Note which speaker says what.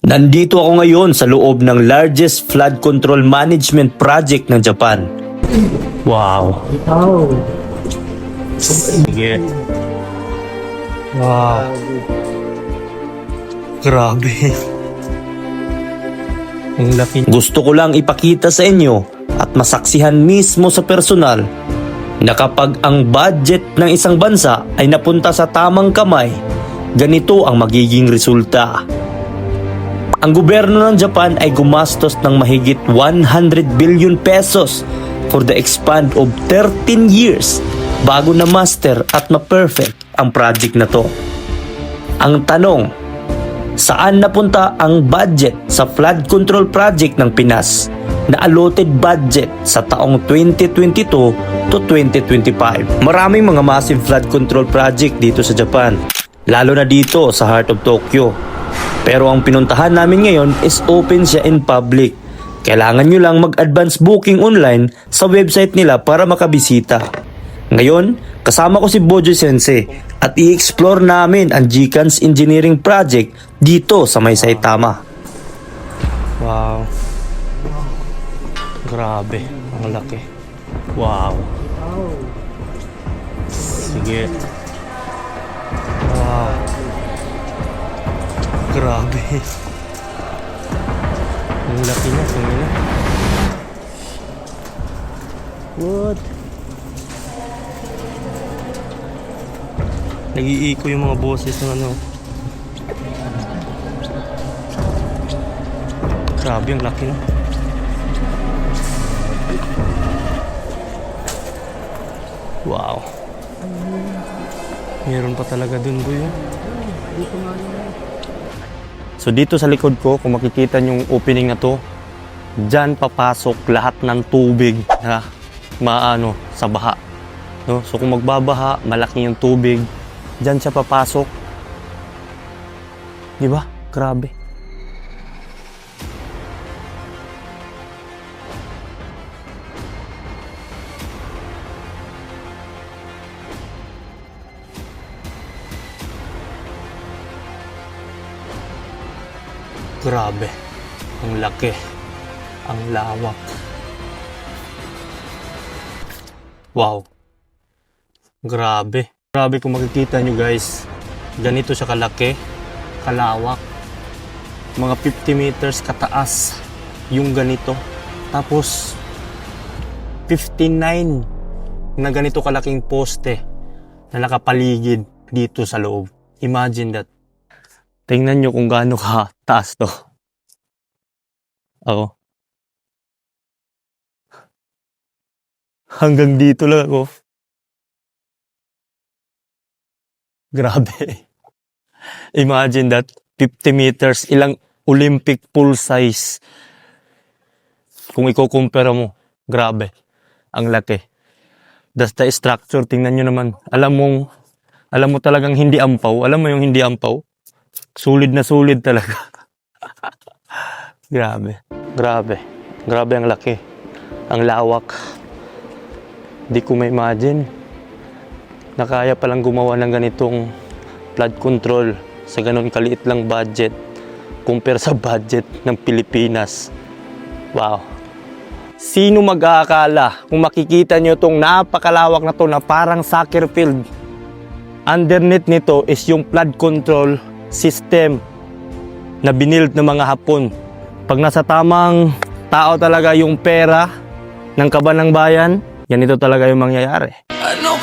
Speaker 1: Nandito ako ngayon sa loob ng largest flood control management project ng Japan. Wow.
Speaker 2: Oh.
Speaker 1: Sige. Wow. Grabe. Ang laki. Gusto ko lang ipakita sa inyo at masaksihan mismo sa personal na kapag ang budget ng isang bansa ay napunta sa tamang kamay, ganito ang magiging resulta. Ang gobyerno ng Japan ay gumastos ng mahigit 100 billion pesos for the expand of 13 years bago na master at ma-perfect ang project na to. Ang tanong, saan napunta ang budget sa flood control project ng Pinas na allotted budget sa taong 2022 to 2025? Maraming mga massive flood control project dito sa Japan, lalo na dito sa heart of Tokyo. Pero ang pinuntahan namin ngayon is open siya in public. Kailangan nyo lang mag-advance booking online sa website nila para makabisita. Ngayon, kasama ko si Bojo Sensei at i-explore namin ang Gcans Engineering Project dito sa may Saitama. Wow. Grabe, ang laki. Wow. Sige. Grabe. Ang laki niya, tingnan na. What? Nag-iiko yung mga boses ng ano. Grabe, ang laki na. Wow. Meron pa talaga dun, boy. oh. So dito sa likod ko, kung makikita yung opening na to, dyan papasok lahat ng tubig na maano sa baha. No? So kung magbabaha, malaki yung tubig, dyan siya papasok. Di ba? Grabe. Grabe. Ang laki. Ang lawak. Wow. Grabe. Grabe kung makikita nyo guys. Ganito siya kalaki. Kalawak. Mga 50 meters kataas. Yung ganito. Tapos 59 na ganito kalaking poste na nakapaligid dito sa loob. Imagine that. Tingnan nyo kung gaano ka taas to. Ako. Hanggang dito lang ako. Grabe. Imagine that. 50 meters. Ilang Olympic pool size. Kung ikukumpara mo. Grabe. Ang laki. That's the structure. Tingnan nyo naman. Alam mong, alam mo talagang hindi ampaw. Alam mo yung hindi ampaw? Sulit na sulit talaga. Grabe. Grabe. Grabe ang laki. Ang lawak. Di ko ma-imagine na kaya palang gumawa ng ganitong flood control sa ganun kaliit lang budget compare sa budget ng Pilipinas. Wow. Sino mag-aakala kung makikita nyo itong napakalawak na to na parang soccer field? Underneath nito is yung flood control system na binild ng mga Hapon. Pag nasa tamang tao talaga yung pera ng kaban ng bayan, yan ito talaga yung mangyayari.